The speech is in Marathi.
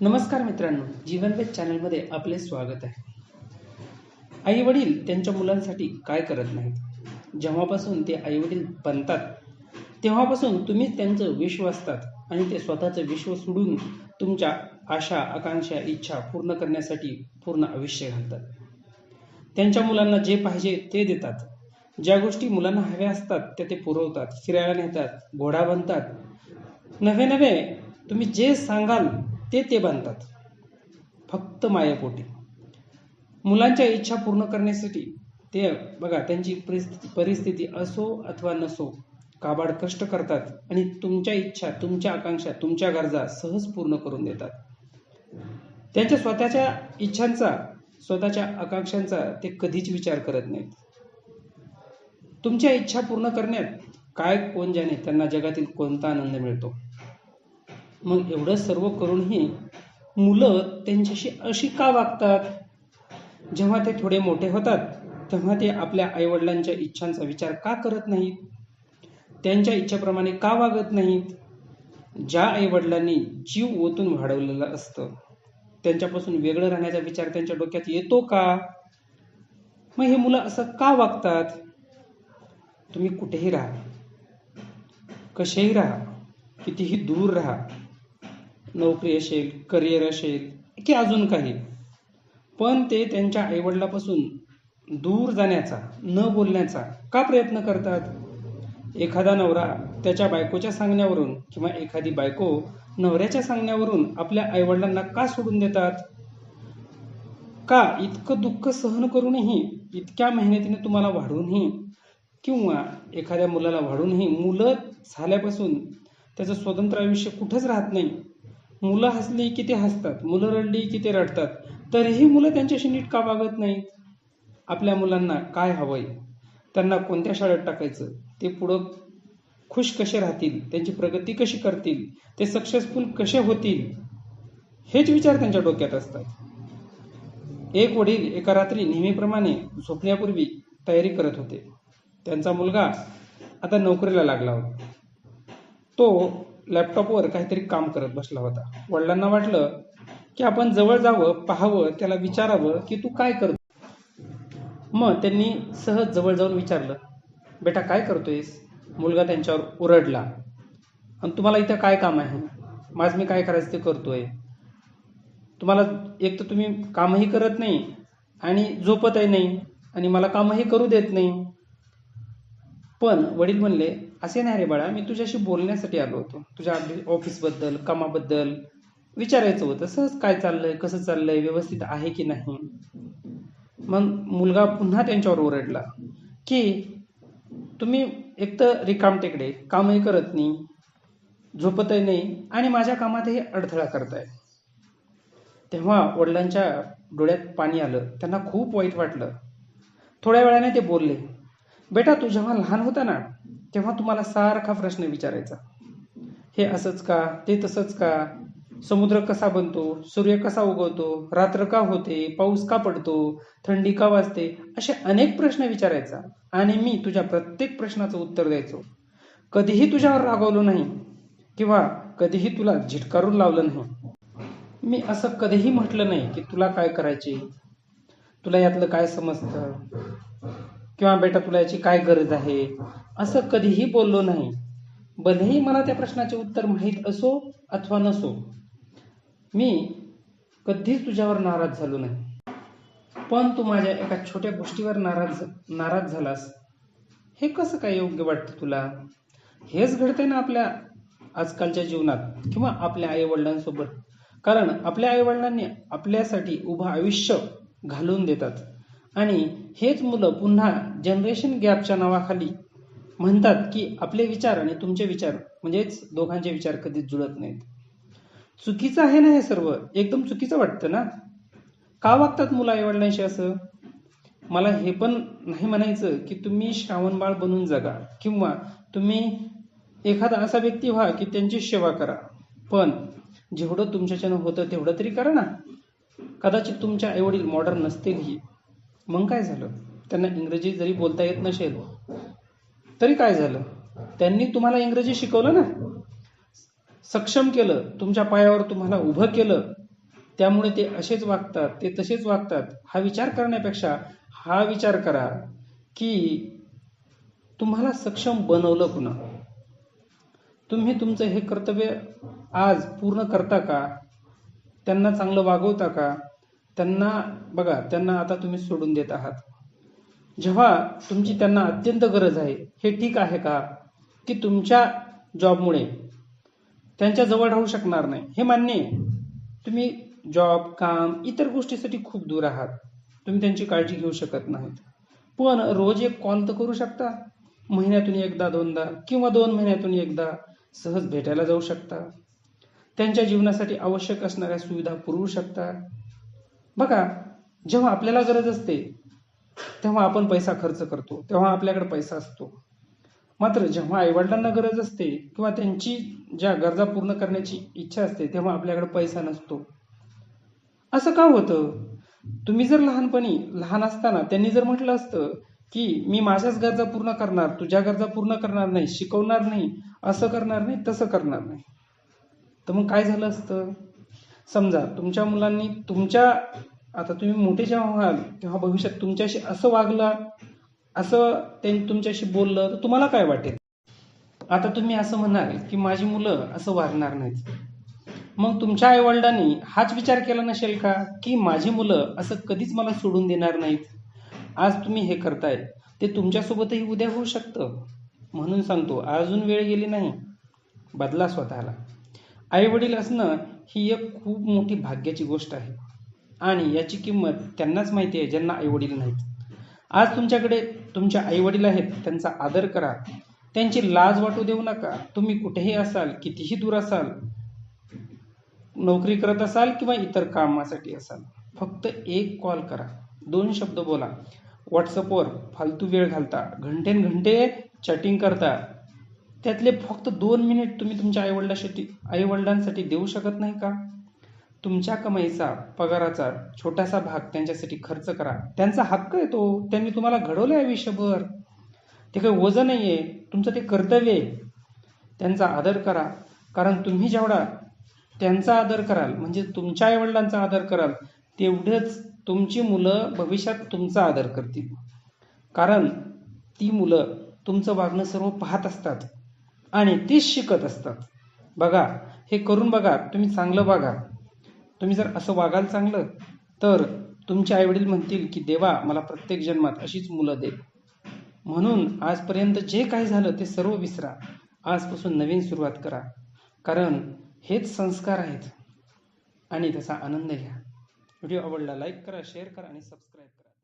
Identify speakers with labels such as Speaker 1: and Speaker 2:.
Speaker 1: नमस्कार मित्रांनो जीवनवेद चॅनलमध्ये आपले स्वागत आहे. आई वडील त्यांच्या मुलांसाठी काय करत नाहीत? जेव्हापासून ते आई वडील बनतात तेव्हापासून तुम्हीच त्यांचं विश्व असतात आणि ते स्वतःचं विश्व सोडून तुमच्या आशा आकांक्षा इच्छा पूर्ण करण्यासाठी पूर्ण आयुष्य घालतात. त्यांच्या मुलांना जे पाहिजे ते देतात. ज्या गोष्टी मुलांना हव्या असतात त्या ते पुरवतात फिरायला नेतात घोडा बनतात नवे नवे तुम्ही जे सांगाल ते ते बांधतात फक्त मायापोटी. मुलांच्या इच्छा पूर्ण करण्यासाठी ते बघा त्यांची परिस्थिती परिस्थिती असो अथवा नसो काबाड कष्ट करतात आणि तुमच्या इच्छा तुमच्या आकांक्षा तुमच्या गरजा सहज पूर्ण करून देतात. त्यांच्या स्वतःच्या इच्छांचा स्वतःच्या आकांक्षांचा ते कधीच विचार करत नाहीत. तुमच्या इच्छा पूर्ण करण्यात काय कोण जाणे त्यांना जगातील कोणता आनंद मिळतो? मग एवढं सर्व करूनही मुलं त्यांच्याशी अशी का वागतात? जेव्हा ते थोडे मोठे होतात तेव्हा ते आपल्या आईवडिलांच्या इच्छांचा विचार का करत नाहीत? त्यांच्या इच्छेप्रमाणे का वागत नाहीत? ज्या आईवडिलांनी जीव ओतून वाढवलेलं असतं त्यांच्यापासून वेगळं राहण्याचा विचार त्यांच्या डोक्यात येतो का? मग हे मुलं असं का वागतात? तुम्ही कुठेही राहा. कसेही राहा. कितीही दूर राहा. नोकरी असेल करिअर असेल की अजून काही. पण ते त्यांच्या आईवडिलापासून दूर जाण्याचा न बोलण्याचा का प्रयत्न करतात? एखादा नवरा त्याच्या बायकोच्या सांगण्यावरून किंवा एखादी बायको नवऱ्याच्या सांगण्यावरून आपल्या आईवडिलांना का सोडून देतात? का इतकं दुःख सहन करूनही इतक्या मेहनतीने तुम्हाला वाढूनही किंवा एखाद्या मुलाला वाढूनही मुलं झाल्यापासून त्याचं स्वतंत्र आयुष्य कुठंच राहत नाही? मुलं हसली की ते हसतात मुलं रडली की ते रडतात. तरीही मुलं त्यांच्याशी नीट का वागत नाहीत? आपल्या मुलांना काय हवंय? त्यांना कोणत्या शाळेत टाकायचं? ते पुढं खुश कसे राहतील? त्यांची प्रगती कशी करतील? ते सक्सेसफुल कसे होतील? हेच विचार त्यांच्या डोक्यात असतात. एक वडील एका रात्री नेहमीप्रमाणे झोपण्यापूर्वी तयारी करत होते. त्यांचा मुलगा आता नोकरीला लागला होता. तो लॅपटॉपवर काहीतरी काम करत बसला होता. वडिलांना वाटलं की आपण जवळ जावं पाहावं त्याला विचारावं की तू काय करतो मग त्यांनी सहज जवळ जाऊन विचारलं बेटा काय करतोयस? मुलगा त्यांच्यावर उरडला आणि तुम्हाला इथं काय काम आहे? माझ मी काय करायचं ते करतोय? तुम्हाला एक तर तुम्ही कामही करत नाही आणि झोपतही नाही आणि मला कामही करू देत नाही. पण वडील म्हणले असे नाही रे बाळा मी तुझ्याशी बोलण्यासाठी आलो होतो. तुझ्या ऑफिसबद्दल कामाबद्दल विचारायचं होतं. सहज काय चाललंय कसं चाललंय व्यवस्थित आहे की नाही? मग मुलगा पुन्हा त्यांच्यावर ओरडला की तुम्ही एक तर रिकाम टेकडे कामही करत नाही झोपतही नाही आणि माझ्या कामातही अडथळा करताय. तेव्हा वडिलांच्या डोळ्यात पाणी आलं. त्यांना खूप वाईट वाटलं. थोड्या वेळाने ते बोलले बेटा तू जेव्हा लहान होता ना तेव्हा तुम्हाला सारखा प्रश्न विचारायचा. हे असंच का? ते तसंच का? समुद्र कसा बनतो? सूर्य कसा उगवतो? रात्र का होते? पाऊस का पडतो? थंडी का वाजते? असे अनेक प्रश्न विचारायचा. आणि मी तुझ्या प्रत्येक प्रश्नाचं उत्तर द्यायचो. कधीही तुझ्यावर रागवलो नाही किंवा कधीही तुला झिटकारून लावलं नाही. मी असं कधीही म्हटलं नाही की तुला काय करायचे? तुला यातलं काय समजतं? किंवा बेटा तुला याची काय गरज आहे? असं कधीही बोललो नाही. भलेही मला त्या प्रश्नाचे उत्तर माहीत असो अथवा नसो मी कधीच तुझ्यावर नाराज झालो नाही. पण तू माझ्या एका छोट्या गोष्टीवर नाराज नाराज झालास. हे कसं काय योग्य वाटतं तुला? हेच घडते ना आपल्या आजकालच्या जीवनात किंवा आपल्या आईवडिलांसोबत. कारण आपल्या आईवडिलांनी आपल्यासाठी उभं आयुष्य घालून देतात. आणि हेच मुलं पुन्हा जनरेशन गॅपच्या नावाखाली म्हणतात की आपले विचार आणि तुमचे विचार म्हणजेच दोघांचे विचार कधीच जुळत नाहीत. चुकीचं आहे ना हे सर्व? एकदम चुकीचं वाटतं ना? का वागतात मुलं आईवडिलांशी असं? मला हे पण नाही म्हणायचं की तुम्ही श्रावणबाळ बनून जगा किंवा तुम्ही एखादा असा व्यक्ती व्हा की त्यांची सेवा करा. पण जेवढं तुमच्याच्यानं होतं तेवढं तरी करा ना. कदाचित तुमच्या आईवडील मॉडर्न नसतीलही मग काय झालं? त्यांना इंग्रजी जरी बोलता येत नसेल तरी काय झालं? त्यांनी तुम्हाला इंग्रजी शिकवलं ना? सक्षम केलं तुमच्या पायावर तुम्हाला उभं केलं त्यामुळे ते असेच वागतात ते तसेच वागतात. हा विचार करण्यापेक्षा हा विचार करा की तुम्हाला सक्षम बनवलं कुणा? तुम्ही तुमचं हे कर्तव्य आज पूर्ण करता का? त्यांना चांगलं वागवता का? त्यांना बघा त्यांना आता तुम्ही सोडून देत आहात. जेव्हा तुमची त्यांना अत्यंत गरज आहे हे ठीक आहे का? की तुमच्या जॉबमुळे. त्यांच्या जवळ राहू शकणार नाही. हे मान्य आहे. तुम्ही जॉब काम इतर गोष्टीसाठी खूप दूर आहात. तुम्ही त्यांची काळजी घेऊ शकत नाहीत. पण रोज एक कॉल तर करू शकता. महिन्यातून एकदा दोनदा किंवा दोन महिन्यातून एकदा सहज भेटायला जाऊ शकता. त्यांच्या जीवनासाठी आवश्यक असणाऱ्या सुविधा पुरवू शकता. बघा जेव्हा आपल्याला गरज असते तेव्हा आपण पैसा खर्च करतो तेव्हा आपल्याकडे पैसा असतो. मात्र जेव्हा आईवडिलांना गरज असते किंवा त्यांची ज्या गरजा पूर्ण करण्याची इच्छा असते तेव्हा आपल्याकडे पैसा नसतो. असं का होतं? तुम्ही जर लहानपणी लहान असताना त्यांनी जर म्हटलं असतं की मी माझ्याच गरजा पूर्ण करणार तुझ्या गरजा पूर्ण करणार नाही शिकवणार नाही असं करणार नाही तसं करणार नाही. तर मग काय झालं असतं? समजा तुमच्या मुलांनी तुमच्या आता तुम्ही मोठे जेव्हा व्हाल तेव्हा भविष्यात तुमच्याशी असं वागलं असं त्यांनी तुमच्याशी बोललं तर तुम्हाला काय वाटेल? आता तुम्ही असं म्हणाल की माझी मुलं असं वागणार नाहीत. मग तुमच्या आईवडिलांनी हाच विचार केला नसेल का की माझी मुलं असं कधीच मला सोडून देणार नाहीत? आज तुम्ही हे करताय ते तुमच्यासोबतही उद्या होऊ शकतं. म्हणून सांगतो अजून वेळ गेली नाही. बदला स्वतःला. आई वडील असणं ही एक खूप मोठी भाग्याची गोष्ट आहे. आणि याची किंमत त्यांनाच माहिती आहे ज्यांना आई वडील नाहीत. आज तुमच्याकडे तुमच्या आई वडील आहेत त्यांचा आदर करा. त्यांची लाज वाटू देऊ नका. तुम्ही कुठेही असाल कितीही दूर असाल नोकरी करत असाल किंवा इतर कामासाठी असाल फक्त एक कॉल करा. दोन शब्द बोला. व्हॉट्सअपवर फालतू वेळ घालता. घंटेन घंटे चॅटिंग करता. त्यातले फक्त दोन मिनिट तुम्ही तुमच्या आईवडिलांसाठी आईवडिलांसाठी देऊ शकत नाही का? तुमच्या कमाईचा पगाराचा छोटासा भाग त्यांच्यासाठी खर्च करा. त्यांचा हक्क आहे तो. त्यांनी तुम्हाला घडवलं आहे आयुष्यभर. ते काही वजन नाही आहे तुमचं ते कर्तव्य आहे. त्यांचा आदर करा. कारण तुम्ही जेवढा त्यांचा आदर कराल म्हणजे तुमच्या आईवडिलांचा आदर कराल तेवढंच तुमची मुलं भविष्यात तुमचा आदर करतील. कारण ती मुलं तुमचं वागणं सर्व पाहत असतात. आणि तीच शिकत असतात बघा हे करून बघा तुम्ही चांगलं बघा तुम्ही जर असं वागाल चांगलं तर तुमचे आईवडील म्हणतील की देवा मला प्रत्येक जन्मात अशीच मुलं दे. म्हणून आजपर्यंत जे काही झालं ते सर्व विसरा. आजपासून नवीन सुरुवात करा. कारण हेच संस्कार आहेत. आणि त्याचा आनंद घ्या. व्हिडिओ आवडला लाईक करा शेअर करा आणि सबस्क्राईब करा.